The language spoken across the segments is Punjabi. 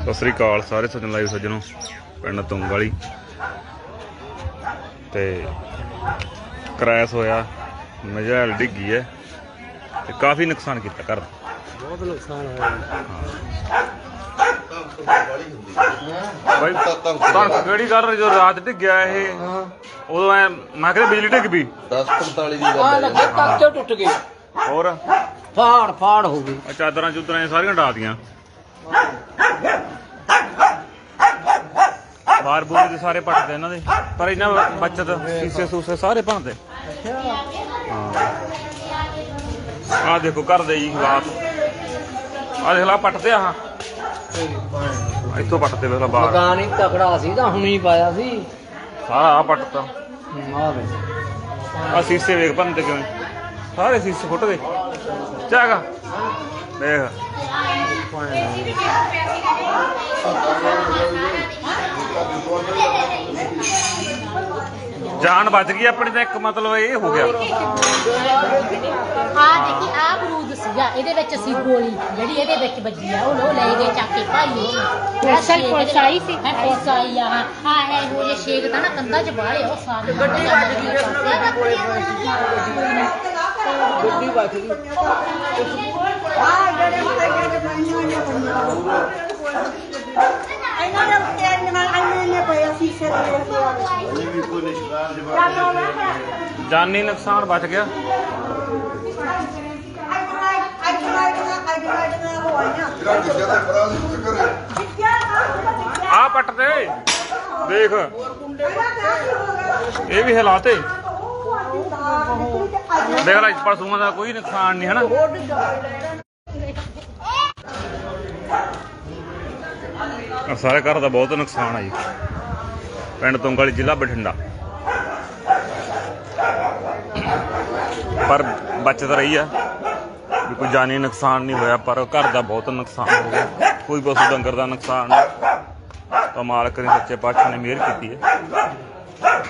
ਸਤਿ ਸ੍ਰੀ ਅਕਾਲ ਸਾਰੇ ਸੱਜਣ ਲਾਈਵ ਸੱਜਣੋ ਪਿੰਡ ਤੁੰਗ ਵਾਲੀ ਤੇ ਕ੍ਰੈਸ਼ ਹੋਇਆ ਮਜਾਲ ਡਿੱਗੀ ਹੈ ਤੇ ਕਾਫੀ ਨੁਕਸਾਨ ਕੀਤਾ ਘਰ ਬਹੁਤ ਨੁਕਸਾਨ ਹੋਇਆ। ਬਾਈ ਤੁਹਾਨੂੰ ਕਿਹੜੀ ਗੱਲ ਜੋ ਰਾਤ ਡਿੱਗਿਆ ਇਹ? ਉਦੋਂ ਐ ਮੈਂ ਕਿਹਾ ਬਿਜਲੀ ਡਿੱਗ ਪਈ। 10:45 ਦੀ ਗੱਲ ਹੈ। ਲੱਗੇ ਕੱਚ ਟੁੱਟ ਗਏ ਹੋਰ? ਫਾੜ ਫਾੜ ਹੋ ਗਈ। ਚਾਦਰਾਂ ਚੁਦਰਾਂ ਸਾਰੀਆਂ ਡਾਤੀਆਂ ਬਾਹਰ ਬੂਰ ਦੇ ਸਾਰੇ ਪੱਟਦੇ ਇਹਨਾਂ ਦੇ। ਪਰ ਇਹਨਾਂ ਬਚਤ ਸੀਸੇ ਸੂਸੇ ਸਾਰੇ ਭੰਨਦੇ ਆ ਦੇਖੋ ਘਰ ਦੇ ਜੀ ਹਾਲਾਤ। ਆ ਦੇਖ ਲਾ ਪੱਟਦੇ ਆ ਇੱਥੋਂ ਪੱਟਦੇ ਵੇਖ ਲਾ ਬਾਹਰ। ਮਕਾਨ ਹੀ ਤਕੜਾ ਸੀ ਤਾਂ ਹੁਣੀ ਪਾਇਆ ਸੀ। ਸਾਰਾ ਆ ਪੱਟਤਾ। ਆ ਵੇ ਆ ਸੀਸੇ ਵੇਖ ਭੰਨਦੇ ਕਿਉਂ ਸਾਰੇ ਸੀਸੇ ਫੁੱਟਦੇ ਚਾਗਾ ਦੇਖ ਜਾਨ ਬਚ ਗਈ ਆਪਣੀ ਤਾਂ ਇੱਕ ਮਤਲਬ ਇਹ ਹੋ ਗਿਆ। ਆ ਦੇਖੀ ਆ ਬਰੂਦ ਸੀਗਾ ਇਹਦੇ ਵਿੱਚ ਸੀ ਗੋਲੀ ਜਿਹੜੀ ਇਹਦੇ ਵਿੱਚ ਵੱਜੀ ਆ ਉਹ ਲੋ ਲੈ ਗਏ ਚੱਕ ਕੇ ਭਾਈ ਪੁਲਿਸ ਪੁਲਿਸ ਆਈ ਸੀ। ਹੈ ਪੁਲਿਸ ਆਈ ਆ ਹਾਂ। ਆ ਹੈ ਉਹ ਜੇ ਸ਼ੇਕ ਤਾਂ ਨਾ ਕੰਧਾਂ 'ਚ ਬਾਹਲੇ ਉਹ ਸਾਰੇ ਗੱਡੀ ਵੱਜ ਗਈ। ਗੱਡੀ ਵੱਜ ਗਈ। ਜਾਨੀ ਨੁਕਸਾਨ ਬਚ ਗਿਆ। ਆ ਪੱਟ ਦੇ ਦੇਖ। ਇਹ ਵੀ ਹਾਲਾਤੇ ਦੇਖ ਲੈ ਪਸ਼ੂਆਂ ਦਾ ਕੋਈ ਨੁਕਸਾਨ ਨਹੀਂ, ਹਨਾ? ਸਾਰੇ ਘਰ ਦਾ ਬਹੁਤ ਨੁਕਸਾਨ ਆ ਜੀ। ਪਿੰਡ ਤੁੰਗਲ, ਜ਼ਿਲ੍ਹਾ ਬਠਿੰਡਾ। ਪਰ ਬਚਤ ਰਹੀ ਆ। ਵੀ ਕੋਈ ਜਾਨੀ ਨੁਕਸਾਨ ਨਹੀਂ ਹੋਇਆ, ਪਰ ਘਰ ਦਾ ਬਹੁਤ ਨੁਕਸਾਨ ਹੋ ਗਿਆ। ਕੋਈ ਪਸ਼ੂ ਡੰਗਰ ਦਾ ਨੁਕਸਾਨ ਨਹੀਂ। ਤਾਂ ਮਾਲਕ ਨੇ ਸੱਚੇ ਪਾਤਸ਼ਾਹ ਨੇ ਮਿਹਰ ਕੀਤੀ ਹੈ।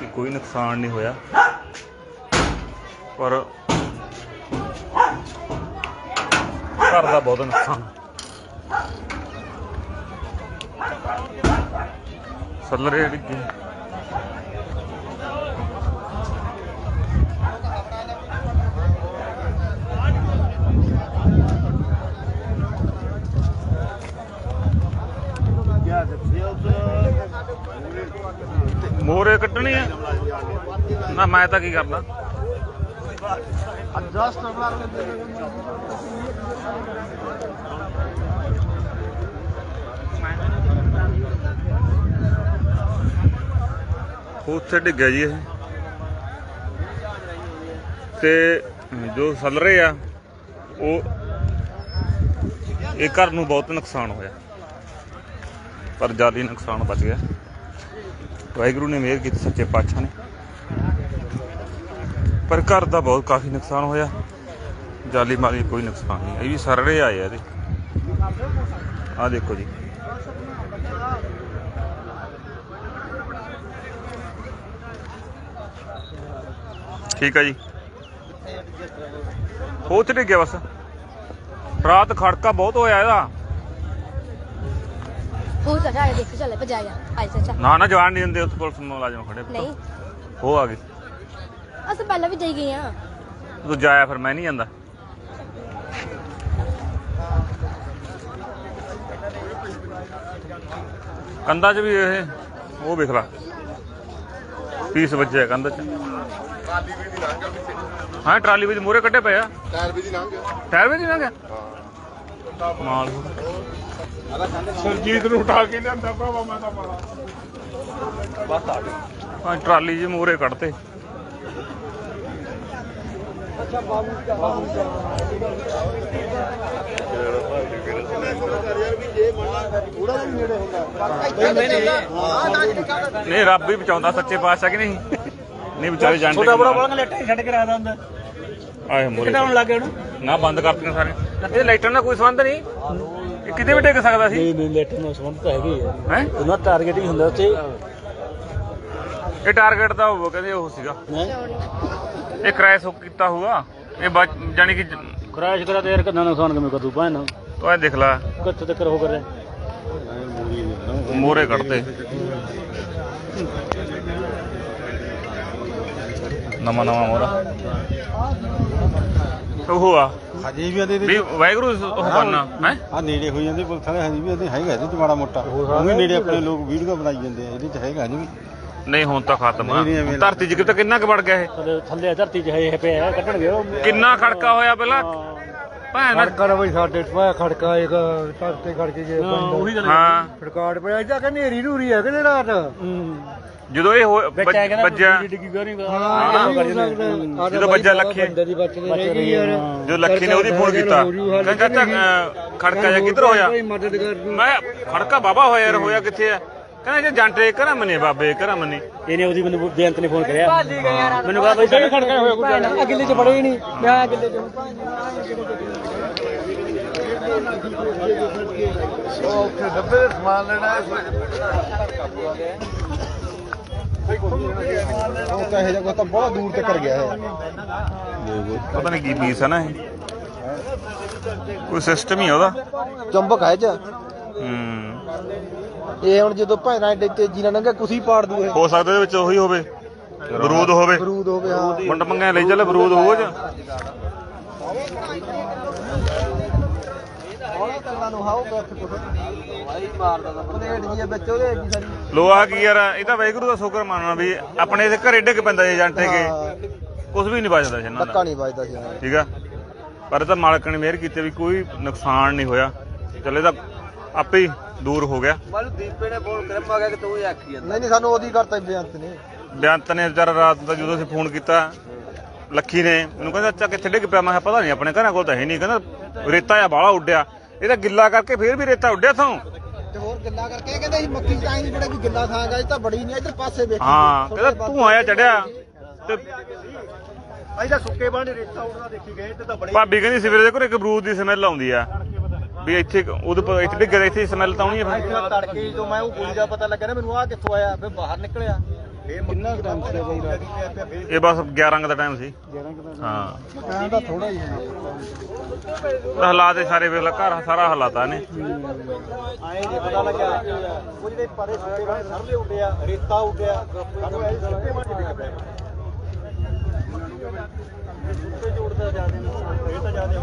ਕਿ ਕੋਈ ਨੁਕਸਾਨ ਨਹੀਂ ਹੋਇਆ। ਪਰ ਘਰ ਦਾ ਬਹੁਤ ਨੁਕਸਾਨ। ਸੱਲਰੇ ਡਿੱਗੇ ਮੋਰੇ ਕੱਢਣੀ ਆ। ਨਾ, ਮੈਂ ਤਾਂ ਕੀ ਕਰਦਾ? ਉੱਥੇ ਡਿੱਗਿਆ ਜੀ ਇਹ। ਤੇ ਜੋ ਸਲ ਰਹੇ ਆ, ਉਹ ਇਹ ਘਰ ਨੂੰ ਬਹੁਤ ਨੁਕਸਾਨ ਹੋਇਆ। ਪਰ ਜਾਲੀ ਨੁਕਸਾਨ ਬਚ ਗਿਆ। ਵਾਹਿਗੁਰੂ ਨੇ ਮਿਹਰ ਕੀਤੀ ਸੱਚੇ ਪਾਤਸ਼ਾਹ ਨੇ। ਪਰ ਘਰ ਦਾ ਬਹੁਤ ਕਾਫੀ ਨੁਕਸਾਨ ਹੋਇਆ। ਜਾਲੀ ਮਾਲੀ ਕੋਈ ਨੁਕਸਾਨ ਨਹੀਂ। ਇਹ ਵੀ ਸਰੜੇ ਆਏ ਆ ਇਹਦੇ। ਆ ਦੇਖੋ ਜੀ। ਠੀਕ ਆ ਜੀ। ਹੋ ਤੇ ਗਿਆ ਬਸ। ਰਾਤ ਖੜਕਾ ਬਹੁਤ ਹੋਇਆ ਇਹਦਾ। ਉਹ ਤਾਂ ਜਾ ਦੇਖ ਚੱਲੇ ਭਜਾਇਆ ਆਈ ਚਾਚਾ ਨਾ ਨਾ ਜਵਾਨ ਨਹੀਂ ਦਿੰਦੇ ਉੱਥੇ ਪੁਲਿਸ ਮੁਲਾਜ਼ਮ ਖੜੇ। ਨਹੀਂ। ਉਹ ਆ ਗਏ। ਅਸੀਂ ਪਹਿਲਾਂ ਵੀ ਜਾਈ ਗਏ ਆ। ਤੂੰ ਜਾਇਆ ਫਿਰ ਮੈਂ ਨਹੀਂ ਜਾਂਦਾ। ਕੰਧਾਂ 'ਚ ਵੀ ਇਹ ਉਹ ਵੇਖ ਲਾ। ਪੀਸ ਵੱਜਿਆ ਕੰਧ 'ਚ। ਹਾਂ ਟਰਾਲੀ ਵਿੱਚ ਮੂਰੇ ਕੱਢੇ ਪਏ ਆ। ਟਾਇਰ ਵੀ ਦੀ ਲੰਘ ਗਿਆ। ਟਾਇਰ ਵਿੱਚ ਨਾ ਗਿਆ? ਮਾਲ। ਸਰਜੀਤ ਨੂੰ ਉਠਾ ਕੇ ਲਿਆਂਦਾ ਭਰਾਵਾ ਮੈਂ ਤਾਂ ਮਾਰਾ ਹਾਂ ਟਰਾਲੀ 'ਚ ਮੂਰੇ ਕੱਢਤੇ। ਨਹੀਂ ਰੱਬ ਹੀ ਬਚਾਉਂਦਾ ਸੱਚੇ ਪਾਤਸ਼ਾਹ ਕਿ ਨਹੀਂ? ਨਹੀਂ ਵਿਚਾਰੇ ਜਾਣਦੇ ਛੋਟਾ ਬੜਾ ਬੜਾ ਲੈਟਰ ਛੱਡ ਕੇ ਰੱਖਦਾ ਹੁੰਦਾ ਆਏ ਮੂਰੇ ਕਿਹੜਾ ਹੁਣ ਲੱਗੇ ਹੁਣ ਨਾ ਬੰਦ ਕਰਤੀਆਂ ਸਾਰੇ ਇਹ ਲਾਈਟਾਂ ਨਾਲ ਕੋਈ ਸੰਬੰਧ ਨਹੀਂ? ਇਹ ਕਿਤੇ ਵੀ ਡਿੱਗ ਸਕਦਾ ਸੀ? ਨਹੀਂ ਨਹੀਂ ਲੈਟਰ ਨਾਲ ਸੰਬੰਧ ਤਾਂ ਹੈਗੇ ਆ। ਹੈ? ਉਹਨਾਂ ਟਾਰਗੇਟ ਹੀ ਹੁੰਦਾ ਉੱਥੇ। ਇਹ ਟਾਰਗੇਟ ਦਾ ਹੋਊਗਾ ਕਹਿੰਦੇ ਉਹ ਸੀਗਾ। ਹੈ? ਇਹ ਕ੍ਰੈਸ਼ ਹੋ ਕੀਤਾ ਹੋਊਗਾ। ਇਹ ਬਚ- ਜਾਣੀ ਕਿ ਕ੍ਰੈਸ਼ ਕਰਾ ਤੇ ਯਾਰ ਕਿੰਨਾ ਨੁਕਸਾਨ ਕਿਵੇਂ ਕਰੂ ਪਾਣਾ ਤੂੰ ਇਹ ਦੇਖ ਲੈ। ਕਿੱਥੇ ਤੱਕ ਹੋ ਕਰ ਰਿਹਾ ਮੋਰੇ ਕੱਢਤੇ। ਨਵਾਂ ਨਵਾਂ ਮੋਰਾ ਉਹ ਆ। ਹਜੇ ਵੀ ਆਦੇ ਵੀ ਵਾਹਿਗੁਰੂ ਉਹ ਕਰਨਾ ਹੈ? ਆ ਨੇੜੇ ਹੋ ਜਾਂਦੇ ਪੁਲਿਸ ਵਾਲੇ ਹਜੇ ਵੀ ਆਦੇ ਹੈਗਾ ਇਹਦੇ ਚ ਮਾੜਾ ਮੋਟਾ ਉਹ ਵੀ ਨੇੜੇ ਆਪਣੇ ਲੋਕ ਵੀਡੀਓ ਬਣਾਈ ਜਾਂਦੇ ਆ ਇਹਦੇ ਚ ਹੈਗਾ ਵੀ ਨਹੀਂ ਹੁਣ ਤਾਂ ਖਤਮ ਆ। ਨਹੀਂ, ਧਰਤੀ 'ਚ ਕਿਤੇ ਕਿੰਨਾ ਕੁ ਵੜ ਗਿਆ ਇਹ? ਥੱਲੇ ਥੱਲੇ ਧਰਤੀ 'ਚ ਹੈ ਪਿਆ ਕੱਢਣਗੇ ਉਹ। ਕਿੰਨਾ ਖੜਕਾ ਹੋਇਆ ਪਹਿਲਾਂ? ਭੈਣ। ਖੜਕਾ ਬਈ ਸਾਡੇ ਪਾਇਆ ਖੜਕਾ ਇੱਕ ਧਰਤੇ ਖੜਕੇ ਜੇ ਉਹੀ ਗੱਲ। ਹਾਂ। ਰਿਕਾਰਡ ਪਿਆ ਇਦਾਂ ਕਿ ਨੇਰੀ ਨੂਰੀ ਹੈ ਕਿ ਰਾਤ। ਜਦੋਂ ਇਹ ਹੋਇਆ- ਵਿੱਚ ਆਇਆ ਕਹਿੰਦਾ ਵੱਜਿਆ। ਡਿੱਗੀ ਗੋ ਨਹੀਂ ਹਾਂ ਜਦੋਂ। ਬੱਜਾ ਲੱਖੇ। ਬੰਦੇ ਦੀ ਬਚਦੇ ਰਹਿ ਗਈ ਯਾਰ। ਜੋ ਲੱਖੀ ਨੇ ਉਹਦੀ ਫੋਨ ਕੀਤਾ। ਕਹਿੰਦਾ ਅਹ, ਖੜਕਾ ਜਾਂ ਕਿੱਧਰ ਹੋਇਆ? ਮਦਦ ਕਰ ਮੈਂ ਖੜਕਾ ਬਾਬਾ ਹੋਇਆ ਯਾਰ ਹੋਇਆ ਕਿੱਥੇ ਆ? ਕਹਿੰਦਾ ਜੇ ਜੰਟੇ ਕਰਾਂ ਮਨੇ ਬਾਬੇ ਕਰਾਂ ਮਨੇ। ਇਹਨੇ ਉਹਦੀ ਮੈਨੂੰ ਬੇਅੰਤ ਨੇ ਫੋਨ ਕਰਿਆ। ਮੈਨੂੰ ਕਹਾ ਬਈ ਸਹੀ ਖੜਕਾ ਹੋਇਆ ਕੋਈ ਅਗਲੇ 'ਚ ਬੜੇ ਹੀ ਨਹੀਂ। ਮੈਂ ਅਗਲੇ 'ਚ। ਉੱਥੇ ਡੱਬੇ ਦੇ ਸਮਾਨ ਲੈਣਾ ਉਹ ਤਾਂ ਇਹ ਜਗ੍ਹਾ ਤਾਂ ਬਹੁਤ ਦੂਰ ਤੱਕ ਗਿਆ ਹੈ ਪਤਾ ਨਹੀਂ ਕੀ ਪੀਸ ਹੈ ਨਾ ਇਹ। ਕੋਈ ਸਿਸਟਮ ਹੀ ਆ ਉਹਦਾ। ਚੰਬਕ ਹੈ ਚ। ਹੂੰ। ਇਹ ਹੁਣ ਜਦੋਂ ਭੈਣਾਂ ਏਡੇ ਤੇਜ਼ੀ ਨਾਲ ਲੰਘਿਆ ਕੁਸੀ ਪਾੜ ਦੂ ਇਹ। ਹੋ ਸਕਦਾ ਇਹਦੇ ਵਿੱਚ ਉਹੀ ਹੋਵੇ। ਬਰੂਦ ਹੋਵੇ। ਬਰੂਦ ਹੋਵੇ ਹਾਂ। ਵੰਡ ਮੰਗਿਆ ਲਈ ਚੱਲ ਬਰੂਦ ਜੀ? ਹੈ ਸਾਰੀ ਲੋਹਾ ਕੀ ਯਾਰ ਇਹ ਤਾਂ ਵੈਗੁਰੂ ਦਾ ਸ਼ੁਕਰ ਮੰਨਣਾ ਵੀ ਆਪਣੇ ਦੇ ਘਰੇ ਡਿੱਗ ਪੈਂਦਾ ਜੇ ਜੰਟੇ ਕੇ ਕੁਝ ਵੀ ਨਹੀਂ ਬਚਦਾ ਸੀ ਇਹਨਾਂ ਧੱਕਾ ਦਾ ਨਹੀਂ ਵੱਜਦਾ ਸੀ ਠੀਕ ਆ? ਪਰ ਇਹ ਤਾਂ ਮਾਲਕ ਨੇ ਮਿਹਰ ਕੀਤੀ ਵੀ ਕੋਈ ਨੁਕਸਾਨ ਨਹੀਂ ਹੋਇਆ। ਚੱਲ ਤਾਂ ਆਪੇ ਹੀ ਦੂਰ ਹੋ ਗਿਆ। ਮਾਲੂ ਦੀਪੇ ਨੇ ਫੋਨ ਕਰਿਆ ਮੈਂ ਕਿਹਾ ਕਿ ਤੂੰ ਹੀ ਆਖੀ ਜਾਂਦਾ। ਨਹੀਂ ਨਹੀਂ ਸਾਨੂੰ ਉਹਦੀ ਕਰਤਾ ਬੇਅੰਤ ਨੇ ਬੇਅੰਤ ਨੇ ਵਿਚਾਰਾ ਰਾਤ ਦਾ ਜਦੋਂ ਅਸੀਂ ਫੋਨ ਕੀਤਾ ਲੱਖੀ ਨੇ ਮੈਨੂੰ ਕਹਿੰਦਾ ਅੱਛਾ ਕਿੱਥੇ ਡਿੱਗ ਪਿਆ? ਮੈਂ ਕਿਹਾ ਪਤਾ ਨਹੀਂ ਆਪਣੇ ਘਰਾਂ ਕੋਲ ਤਾਂ ਹੈ ਨਹੀਂ। ਕਹਿੰਦਾ ਰੇਤਾ ਆ ਬਾਹਲਾ ਉੱਡਿਆ। ਇਹ ਤਾਂ ਗਿੱਲਾ ਕਰਕੇ ਫੇਰ ਵੀ ਰੇਤਾ ਉੱਡਿਆ ਥੋਂ ਤੇ ਹੋਰ ਗੱਲਾਂ ਕਰਕੇ ਇਹ ਕਹਿੰਦੇ ਸੀ ਮੱਕੀ ਚਾਹੀ ਨਹੀਂ ਬੜਾ ਕੋਈ ਗਿੱਲਾ ਥਾਂਗਾ ਇਹ ਤਾਂ ਬੜੀ ਨਹੀਂ ਇਧਰ ਪਾਸੇ ਵੇਖੀ। ਹਾਂ ਕਹਿੰਦਾ ਤੂੰ ਆਇਆ ਚੜਿਆ। ਤੇ ਅਸੀਂ ਤਾਂ ਸੁੱਕੇ ਬਾਣੇ ਰੇਤਾ ਉੱਡਦਾ ਦੇਖੀ ਗਏ ਤੇ ਤਾਂ ਬੜੇ ਭਾਬੀ ਕਹਿੰਦੀ ਸਵੇਰੇ ਦੇ ਕੋਲ ਇੱਕ ਬਰੂਦ ਦੀ ਸਮੈਲ ਆਉਂਦੀ ਆ। ਵੀ ਇੱਥੇ ਉਹਦੇ ਪਰ ਇੱਥੇ ਡਿੱਗ ਰਿਹਾ ਇੱਥੇ ਸਮੈਲ ਤਾਂ ਆਉਣੀ ਫਿਰ। ਇੱਥੇ ਤੜਕੇ ਜਦੋਂ ਮੈਂ ਉਹ ਗੋਲੀ ਦਾ ਪਤਾ ਲੱਗਾ ਨਾ ਮੈਨੂੰ ਆ ਕਿੱਥੋਂ ਆਇਆ? ਫਿਰ ਬਾਹਰ ਨਿਕਲਿਆ। ਕਿੰਨਾ ਟਾਈਮ ਸੀ ਬਈ ਰਾਤ? ਇਹ ਬਸ 11 ਦਾ ਟਾਈਮ ਸੀ। ਹਾਂ। ਟਾਈਮ ਤਾਂ ਥੋੜਾ ਹੀ ਹੈ ਹਾਲਾਤ ਸਾਰੇ ਵੇਲਾ ਘਰ ਸਾਰਾ ਹਾਲਾਤਾਂ ਨੇ। ਆਏ ਨਹੀਂ ਪਤਾ ਲੱਗਿਆ ਉਹ ਜਿਹੜੇ ਪਰੇ ਸੁੱਕੇ ਬਾਣੇ ਸਰਲੇ ਉੱਡਿਆ ਰੇਤਾ ਉੱਡਿਆ ਸਾਨੂੰ ਇਹ ਸੁੱਕੇ ਬਾਣੇ ਡਿੱਗ ਪਏ ਉੱਤੇ ਜੋੜਦਾ ਜਾਂਦੇ ਨੇ ਇਹ ਤਾਂ ਜਾਂਦੇ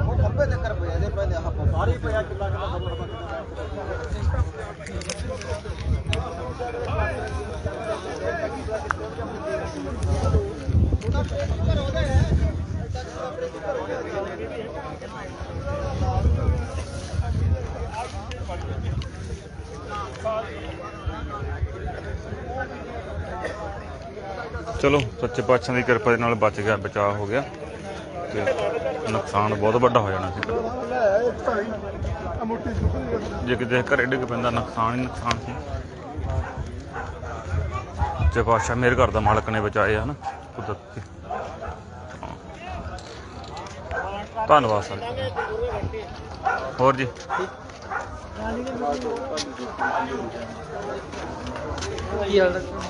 ਉਹ ਖੱਬੇ ਤੇ ਕਰ ਪਿਆ ਇਹਦੇ ਪੈਂਦੇ ਆਹ ਸਾਰੇ ਹੀ ਪਿਆ ਕਿੱਲਾ ਕਿੱਲਾ ਖੱਬੇ ਚਲੋ, ਸੱਚੇ ਪਾਤਸ਼ਾਹ ਦੀ ਕਿਰਪਾ ਦੇ ਨਾਲ ਬਚ ਗਿਆ, ਬਚਾਅ ਹੋ ਗਿਆ ਤੇ ਨੁਕਸਾਨ ਬਹੁਤ ਵੱਡਾ ਹੋ ਜਾਣਾ ਸੀ। ਜੇ ਕਿਤੇ ਘਰੇ ਡਿੱਗ ਪੈਂਦਾ, ਨੁਕਸਾਨ ਹੀ ਨੁਕਸਾਨ ਸੀ। ਸੱਚੇ ਪਾਤਸ਼ਾਹ ਮੇਰੇ ਘਰ ਦਾ ਮਾਲਕ ਨੇ ਬਚਾਏ, ਹਨ? ਕੁਦਰਤੀ। ਹਾਂ। ਧੰਨਵਾਦ ਸਰ। ਹੋਰ ਜੀ?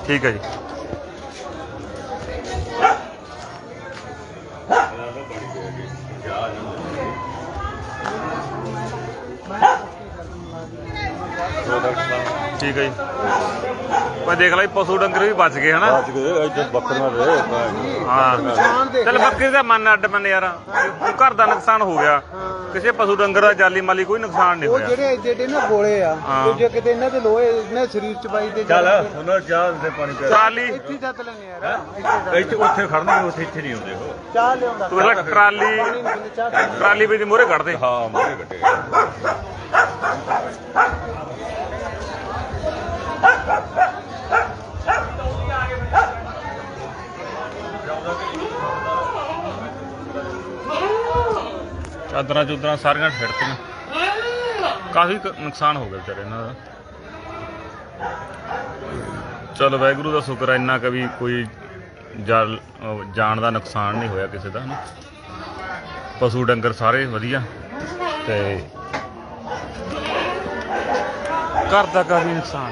ਠੀਕ ਹੈ ਜੀ। படிக்க ਠੀਕ ਹੈ ਜੀ। ਦੇਖ ਲਈ ਪਸ਼ੂ ਡੰਗਰ ਵੀ ਬਚ ਗਏ ਹਨਾ? ਗਏ ਇੱਥੇ ਬੱਕਰੀਆਂ ਦੇ ਹਾਂ ਚੱਲ ਬੱਕਰੀ ਦਾ ਮਨ ਅੱਡ ਮਨ ਯਾਰ। ਘਰ ਦਾ ਨੁਕਸਾਨ ਹੋ ਗਿਆ। ਕਿਸੇ ਪਸ਼ੂ ਡੰਗਰ ਦਾ ਜਾਲੀ ਮਾਲੀ ਕੋਈ ਨੁਕਸਾਨ ਨਹੀਂ ਉਹ ਹੋਇਆ। ਜਿਹੜੇ ਏਡੇ ਏਡੇ ਨਾ ਗੋਲੇ ਆ। ਦੂਜੇ ਕਿਤੇ ਇਹਨਾਂ ਦੇ ਲੋਹੇ ਇਹਨਾਂ ਦੇ ਸਰੀਰ ਚ ਪਾਈ ਤੇ ਚੱਲ ਉਹਨਾਂ ਚਾਹ ਦੇ ਪਾਣੀ ਪਿਆ ਟਰਾਲੀ ਇੱਥੇ ਜੱਤ ਲੈਣੇ ਯਾਰ। ਇੱਥੇ ਉੱਥੇ ਖੜਨਗੇ ਉੱਥੇ ਇੱਥੇ ਨਹੀਂ ਹੁੰਦੇ ਉਹ। ਚਾਹ ਲਿਆਉਂਦਾ। ਤੂੰ ਟਰਾਲੀ ਟਰਾਲੀ ਵੀ ਦੀ ਮੂਹਰੇ ਕੱਢ ਦੇ ਹਾਂ ਮੋਰੇ ਕੱਟੇ ਚਾਦਰਾਂ ਚੁਦਰਾਂ ਸਾਰੀਆਂ ਫਿਰਤੀਆਂ ਕਾਫੀ ਨੁਕਸਾਨ ਹੋ ਗਿਆ ਵਿਚਾਰੇ ਇਹਨਾਂ ਦਾ। ਚਲ ਵਾਹਿਗੁਰੂ ਦਾ ਸ਼ੁਕਰ ਹੈ ਇੰਨਾ ਕਿ ਵੀ ਕੋਈ ਜਾਨ ਦਾ ਨੁਕਸਾਨ ਨਹੀਂ ਹੋਇਆ ਕਿਸੇ ਦਾ ਪਸ਼ੂ ਡੰਗਰ ਸਾਰੇ ਵਧੀਆ ਤੇ ਘਰ ਦਾ ਕਾਫੀ ਇਨਸਾਨ।